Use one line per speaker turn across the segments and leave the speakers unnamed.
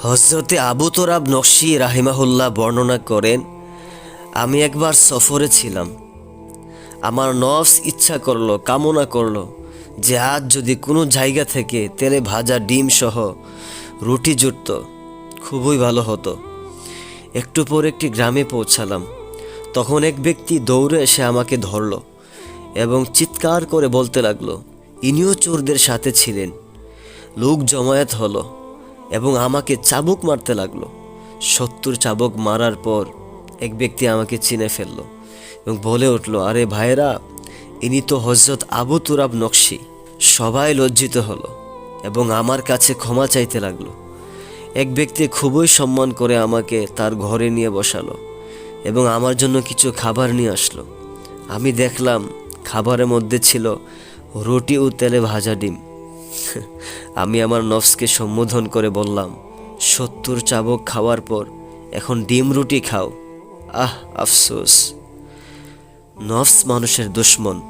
হজরতে আবু তোরাব নকশি রাহিমাহুল্লাহ বর্ণনা করেন, আমি একবার সফরে ছিলাম। আমার নফস ইচ্ছা করল, কামনা করল যে আজ যদি কোনো জায়গা থেকে তেলে ভাজা ডিম সহ রুটি জুটত, খুবই ভালো হতো। একটু পর একটি গ্রামে পৌঁছালাম। তখন এক ব্যক্তি দৌড়ে এসে আমাকে ধরল এবং চিৎকার করে বলতে লাগল, ইনিও চোরদের সাথে ছিলেন। লোক জমায়েত হলো। এবং আমাকে চাবুক মারতে লাগল। সত্তর চাবুক মারার পর এক ব্যক্তি আমাকে চিনে ফেলল এবং বলে উঠল, আরে ভাইরা ইনি তো হজরত আবু তুরাব নকশি। সবাই লজ্জিত হলো এবং আমার কাছে ক্ষমা চাইতে লাগল। এক ব্যক্তি খুবই সম্মান করে আমাকে তার ঘরে নিয়ে বসালো এবং আমার জন্য কিছু খাবার নিয়ে আসলো। আমি দেখলাম খাবারের মধ্যে ছিল রুটি ও তেলে ভাজা ডিম। আমি আমার নফসকে সম্বোধন করে বললাম, সত্তর চাবক খাওয়ার পর এখন ডিম রুটি খাও। আহ, আফসোস। নফস মানুষের দুশ্মন।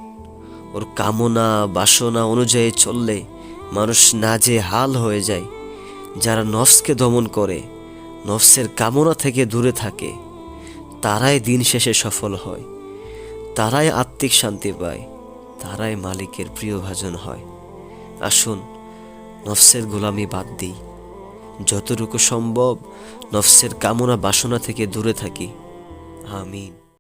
ওর কামনা, বাসনা অনুযায়ী চললে মানুষ না যে হাল হয়ে যায়। যারা নফসকে দমন করে, নফসের কামনা থেকে দূরে থাকে, তারাই দিন শেষে সফল হয়। তারাই আত্মিক শান্তি পায়, তারাই মালিকের প্রিয় ভাজন হয়। আসুন নফসের গোলামি বাদ দিই। যতটুকু সম্ভব নফসের কামনা বাসনা থেকে দূরে থাকি। আমিন।